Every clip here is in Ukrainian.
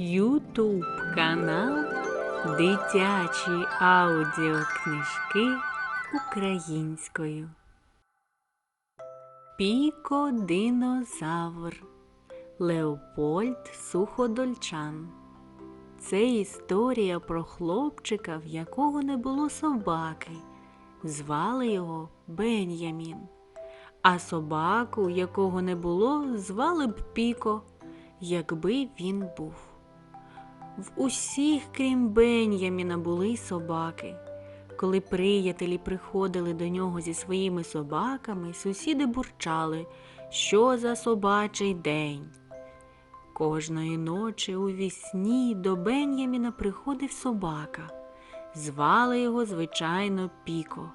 Ютуб канал Дитячі аудіокнижки українською. Піко динозавр Леопольд Суходольчан. Це історія про хлопчика, в якого не було собаки. Звали його Бен'ямін. А собаку, якого не було, звали б Піко, якби він був. В усіх, крім Бен'яміна, були собаки. Коли приятелі приходили до нього зі своїми собаками, сусіди бурчали, що за собачий день. Кожної ночі у вісні до Бен'яміна приходив собака. Звали його, звичайно, Піко.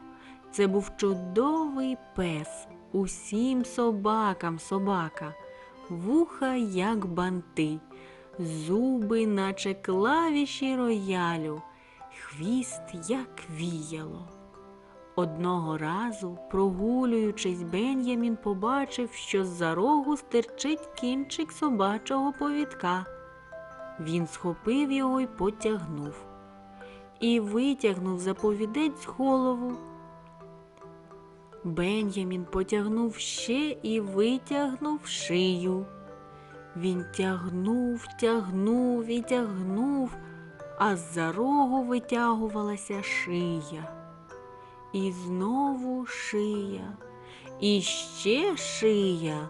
Це був чудовий пес, усім собакам собака, вуха, як банти, зуби, наче клавіші роялю, хвіст, як віяло. Одного разу, прогулюючись, Бен'ямін побачив, що з-за рогу стирчить кінчик собачого повідка. Він схопив його і потягнув. І витягнув заповідець голову. Бен'ямін потягнув ще і витягнув шию. Він тягнув, тягнув і тягнув, а з-за рогу витягувалася шия. І знову шия, і ще шия,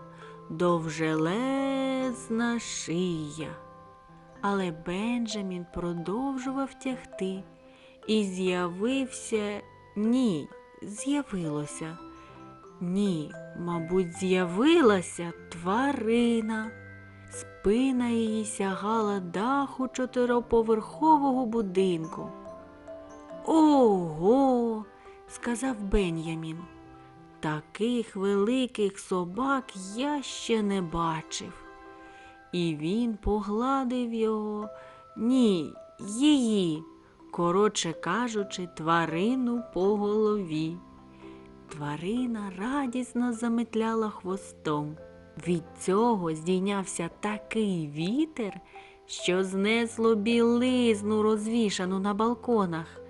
довжелезна шия. Але Бенджамін продовжував тягти, і з'явився ні, з'явилося. Ні, мабуть, з'явилася тварина. Спина її сягала даху чотироповерхового будинку. Ого, сказав Бен'ямін. Таких великих собак я ще не бачив. І він погладив його, ні, її, коротше кажучи, тварину по голові. Тварина радісно заметляла хвостом. Від цього здійнявся такий вітер, що знесло білизну, розвішану на балконах,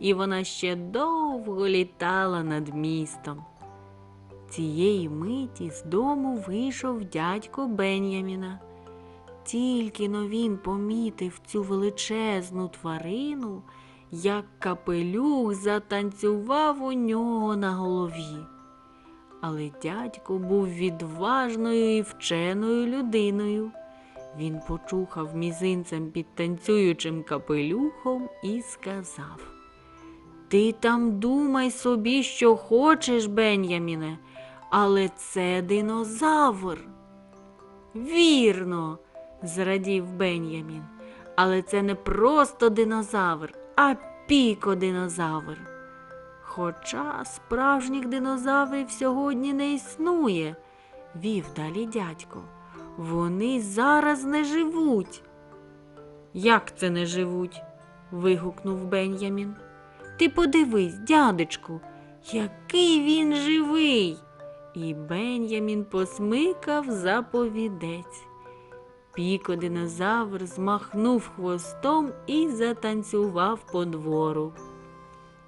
і вона ще довго літала над містом. Цієї миті з дому вийшов дядько Бен'яміна. Тільки но він помітив цю величезну тварину, як капелюх затанцював у нього на голові. Але дядько був відважною і вченою людиною. Він почухав мізинцем під танцюючим капелюхом і сказав Ти там думай собі, що хочеш, Бен'яміне, але це динозавр. Вірно, зрадів Бен'ямін. Але це не просто динозавр, а пікодинозавр. Хоча справжніх динозаврів сьогодні не існує, вів далі дядько. Вони зараз не живуть. Як це не живуть? вигукнув Бен'ямін. Ти подивись, дядечку, який він живий. І Бен'ямін посмикав заповідець. Піко динозавр змахнув хвостом і затанцював по двору.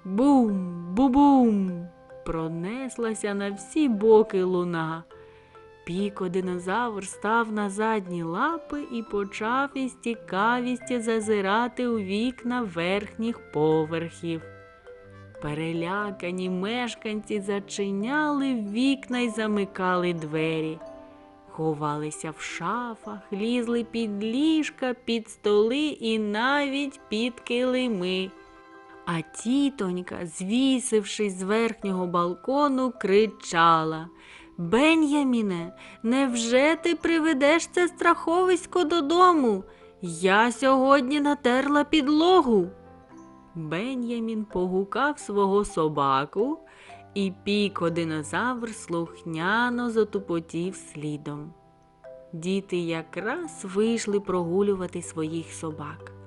Бум, бу-бум! Пронеслася на всі боки луна. Піко динозавр став на задні лапи і почав із цікавістю зазирати у вікна верхніх поверхів. Перелякані мешканці зачиняли вікна й замикали двері, ховалися в шафах, лізли під ліжка, під столи і навіть під килими. А тітонька, звісившись з верхнього балкону, кричала Бен'яміне, невже ти приведеш це страховисько додому? Я сьогодні натерла підлогу. Бен'ямін погукав свого собаку, і піко динозавр слухняно затупотів слідом. Діти якраз вийшли прогулювати своїх собак.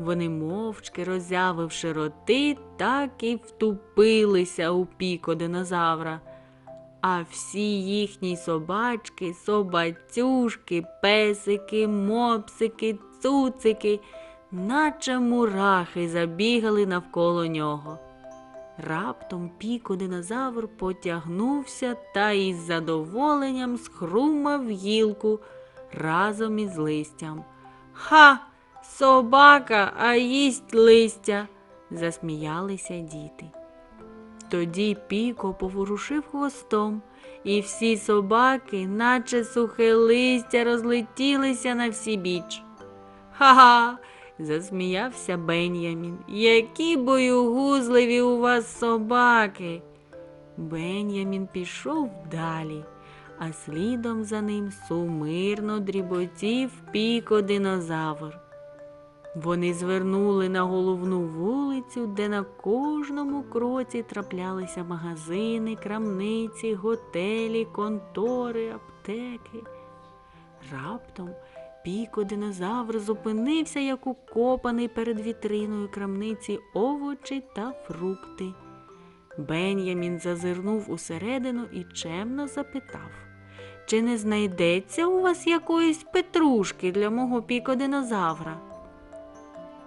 Вони мовчки роззявивши роти, так і втупилися у піко динозавра. А всі їхні собачки, собацюшки, песики, мопсики, цуцики, наче мурахи забігали навколо нього. Раптом піко динозавр потягнувся та із задоволенням схрумав гілку разом із листям. Ха! Собака, а їсть листя, засміялися діти. Тоді Піко поворушив хвостом, і всі собаки, наче сухе листя, розлетілися на всі біч. Ха-ха, засміявся Бен'ямін. Які боюгузливі у вас собаки. Бен'ямін пішов далі, а слідом за ним сумирно дріботів піко динозавр. Вони звернули на головну вулицю, де на кожному кроці траплялися магазини, крамниці, готелі, контори, аптеки. Раптом піко динозавр зупинився, як укопаний перед вітриною крамниці овочі та фрукти. Бен'ямін зазирнув усередину і чемно запитав, чи не знайдеться у вас якоїсь петрушки для мого піко динозавра?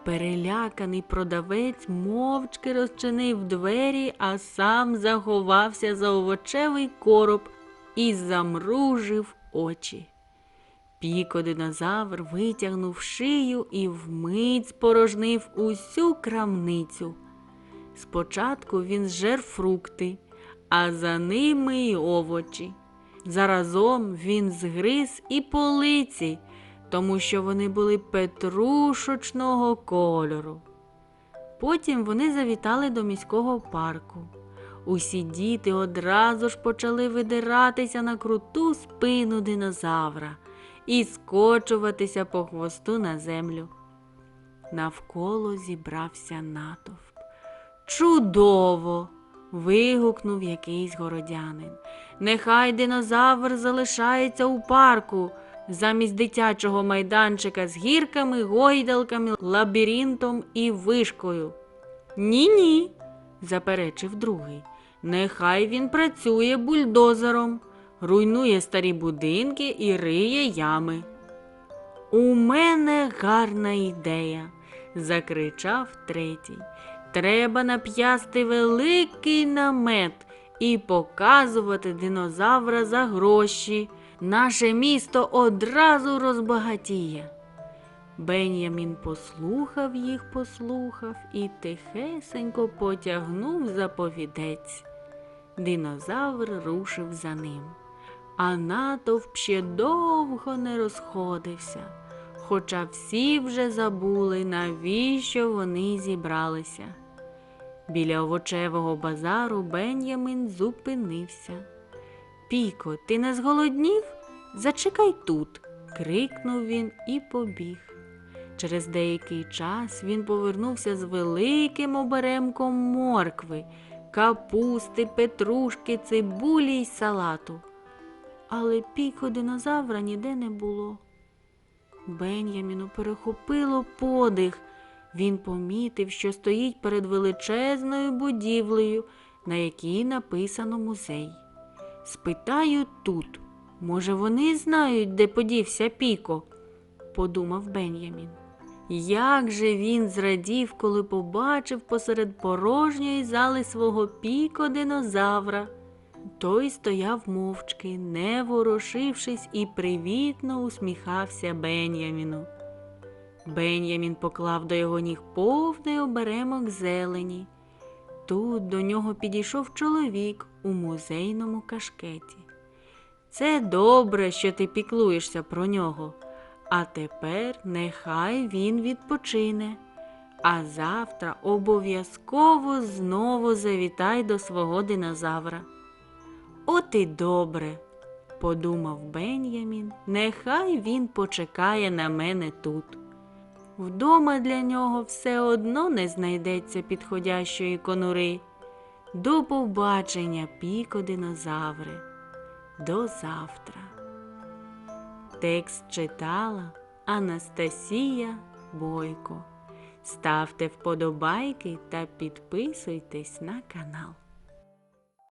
Переляканий продавець мовчки розчинив двері, а сам заховався за овочевий короб і замружив очі. Піко динозавр витягнув шию і вмить спорожнив усю крамницю. Спочатку він зжер фрукти, а за ними й овочі. Заразом він згриз і полиці, тому що вони були петрушочного кольору. Потім вони завітали до міського парку. Усі діти одразу ж почали видиратися на круту спину динозавра і скочуватися по хвосту на землю. Навколо зібрався натовп. Чудово! вигукнув якийсь городянин. Нехай динозавр залишається у парку замість дитячого майданчика з гірками, гойдалками, лабіринтом і вишкою. Ні, ні, заперечив другий. Нехай він працює бульдозером, руйнує старі будинки і риє ями. У мене гарна ідея, закричав третій. Треба нап'ясти великий намет і показувати динозавра за гроші. Наше місто одразу розбагатіє. Бен'ямін послухав їх, послухав і тихесенько потягнув заповідець. Динозавр рушив за ним, а натовп ще довго не розходився, хоча всі вже забули, навіщо вони зібралися. Біля овочевого базару Бен'ямін зупинився. Піко, ти не зголоднів? Зачекай тут, крикнув він і побіг. Через деякий час він повернувся з великим оберемком моркви, капусти, петрушки, цибулі й салату. Але піко динозавра ніде не було. Бен'яміну перехопило подих. Він помітив, що стоїть перед величезною будівлею, на якій написано музей. Спитаю тут, може, вони знають, де подівся Піко, подумав Бен'ямін. Як же він зрадів, коли побачив посеред порожньої зали свого піко динозавра. Той стояв мовчки, не ворушившись, і привітно усміхався Бен'яміну. Бен'ямін поклав до його ніг повний оберемок зелені. Тут до нього підійшов чоловік у музейному кашкеті. Це добре, що ти піклуєшся про нього, а тепер нехай він відпочине. А завтра обов'язково знову завітай до свого динозавра. От і добре, подумав Бен'ямін, нехай він почекає на мене тут. Вдома для нього все одно не знайдеться підходящої конури. До побачення, піко динозаври. До завтра. Текст читала Анастасія Бойко. Ставте вподобайки та підписуйтесь на канал.